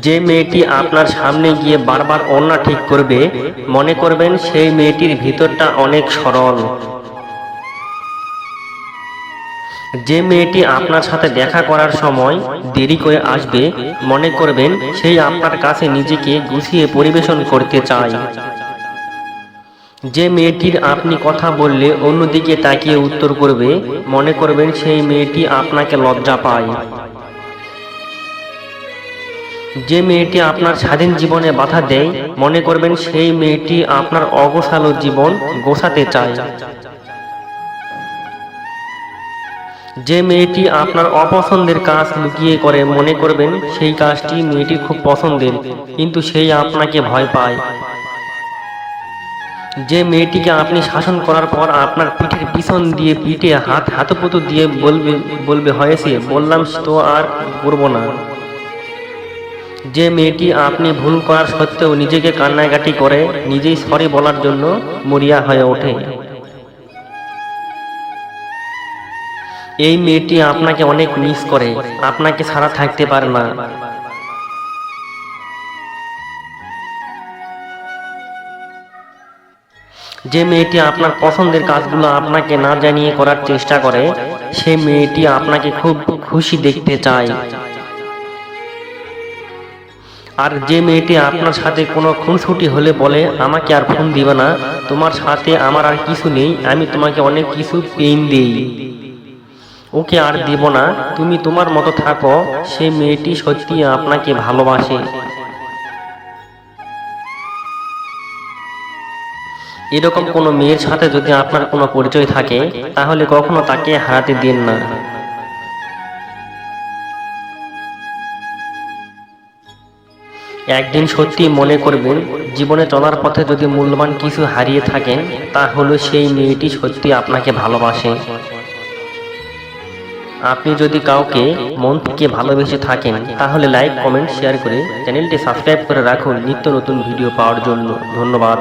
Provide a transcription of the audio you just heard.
যে মেয়েটি আপনার সামনে গিয়ে বারবার অন্যা ঠিক করবে, মনে করবেন সেই মেয়েটির ভিতরটা অনেক সরল। যে মেয়েটি আপনার সাথে দেখা করার সময় দেরি করে আসবে, মনে করবেন সেই আপনার কাছে নিজেকে গুছিয়ে পরিবেশন করতে চায়। যে মেয়েটির আপনি কথা বললে অন্যদিকে তাকিয়ে উত্তর করবে, মনে করবেন সেই মেয়েটি আপনাকে লজ্জা পায়। যে মেয়েটি আপনার স্বাধীন জীবনে বাধা দেয়, মনে করবেন সেই মেয়েটি আপনার অগোছালো জীবন গোছাতে চায়। যে মেয়েটি আপনার অপছন্দের কাজ লুকিয়ে করে, মনে করবেন সেই কাজটি মেয়েটি খুব পছন্দের, কিন্তু সেই আপনাকে ভয় পায়। যে মেয়েটিকে আপনি শাসন করার পর আপনার পিঠের পিছন দিয়ে পিঠে হাত হাতপুতো দিয়ে বলবে বলবে হয়েছে বললাম, তো আর করব না। যে মেয়েটি আপনি ভুল করার সত্ত্বেও নিজেকে কান্নাকাটি করে, নিজেই সরি বলার জন্য মরিয়া হয়ে ওঠে। এই মেয়েটি আপনাকে অনেক মিস করে, আপনাকে ছাড়া থাকতে পারে না। যে মেয়েটি আপনার পছন্দের কাজগুলো আপনাকে না জানিয়ে করার চেষ্টা করে, সে মেয়েটি আপনাকে খুব খুশি দেখতে চায়। আর যে মেয়েটি আপনার সাথে কোনো খুনসুটি হলে বলে, আমাকে আর ফোন দিবে না, তোমার সাথে আমার আর কিছু নেই, আমি তোমাকে অনেক কিছু পেইন দিই। ওকে আর দিব না, তুমি তোমার মতো থাকো সেই মেয়েটি সত্যি আপনাকে ভালোবাসে। এরকম কোনো মেয়ের সাথে যদি আপনার কোনো পরিচয় থাকে, তাহলে কখনো তাকে হারাতে দিন না। একদিন সত্যি মনে করবেন, জীবনে চলার পথে যদি মূল্যবান কিছু হারিয়ে থাকেন তা হলো সেই মেয়েটি সত্যি আপনাকে ভালোবাসে। আপনি যদি কাউকে মন থেকে ভালোবেসে থাকেন, তাহলে লাইক কমেন্ট শেয়ার করে চ্যানেলটি সাবস্ক্রাইব করে রাখুন নিত্য নতুন ভিডিও পাওয়ার জন্য। ধন্যবাদ।